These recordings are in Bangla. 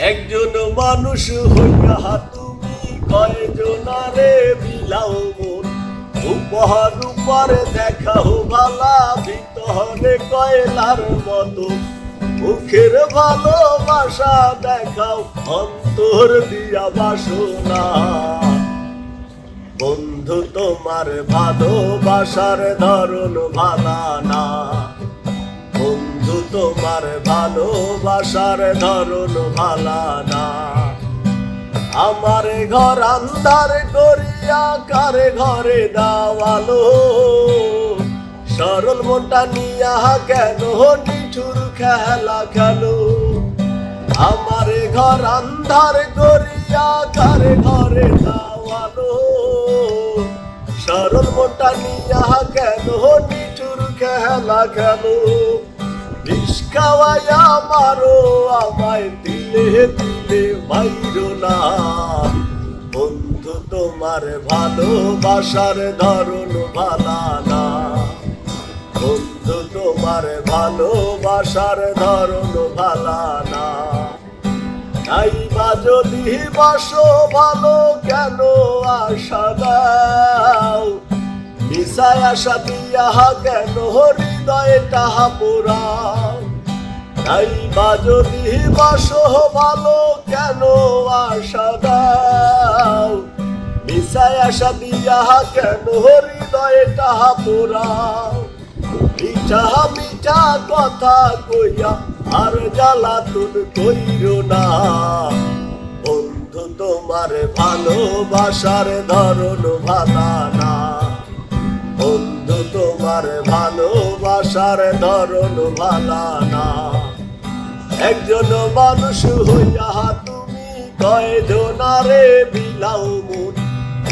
একজন মানুষ হইয়া তুমি কয়জনারে বিলাও মন। উপহার উপরে দেখাও ভালা ভিতরে কয়লার মতো। মুখের ভালোবাসা দেখাও, অন্তর দিয়া বাসনা। বন্ধু, তোমার ভালোবাসার ধরন ভালা না। তোমার ভালোবাসার ধরন ভালা না আমার ঘর আন্ধার করিয়া কারে ঘরে দাওয়ালো? সরল মনটা নিয়া কেন নিঠুর খেলা খেলো? আমার ঘর আন্ধার করিয়া কারে ঘরে দাওয়ালো? সরল মনটা নিয়া কেন নিঠুর খেলা খেলো? খাওয়াইয়া মারো আমায় দিলে দিলে মাইরো না। বন্ধু, তোমার ভালোবাসার ধরন ভালা না। বন্ধু, তোমার ভালোবাসার ধরন ভালা না। তাই বা যদি বাসো ভালো কেন আশা দাও? মিশায় আশা দিয়া কেন তাহা পোড়াও তাই বা যদি বাসো ভালো কেন আশা দাও? মিশায় আশা দিয়া কেন হৃদয়ে তাহা পোড়াও? মিঠা মিঠা কথা কইয়া আর জ্বালা তুন কইর না। বন্ধু, তোমার ভালোবাসার ধরন ভালা না। বন্ধু, তোমার ভালোবাসার ধরন ভালা না। একজন মানুষ হইয়া তুমি কয়জনারে বিলাও মন।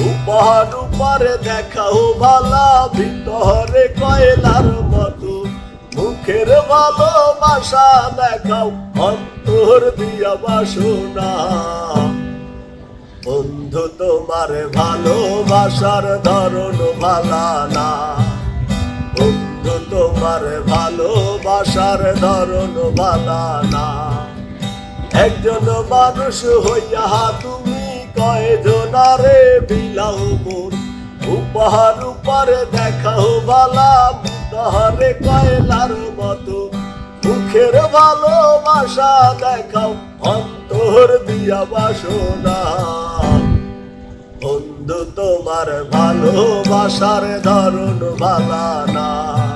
উপহার উপরে দেখাও ভালা ভিতরে কয়লার মতো। মুখের ভালোবাসা দেখাও, অন্তর দিয়া বাসনা। বন্ধু, তোমার ভালোবাসার ধরন ভালা না। তোমার ভালোবাসার ধরন ভালা না। একজন মানুষ হইয়া তুমি কয়জনারে বিলাও মন। উপহার উপরে দেখাও ভালা মুখরে কয়লার মতো। মুখের ভালোবাসা দেখাও, অন্তর দিয়া বাসনা। বন্ধু, তোমার ভালোবাসার ধরন ভালা না।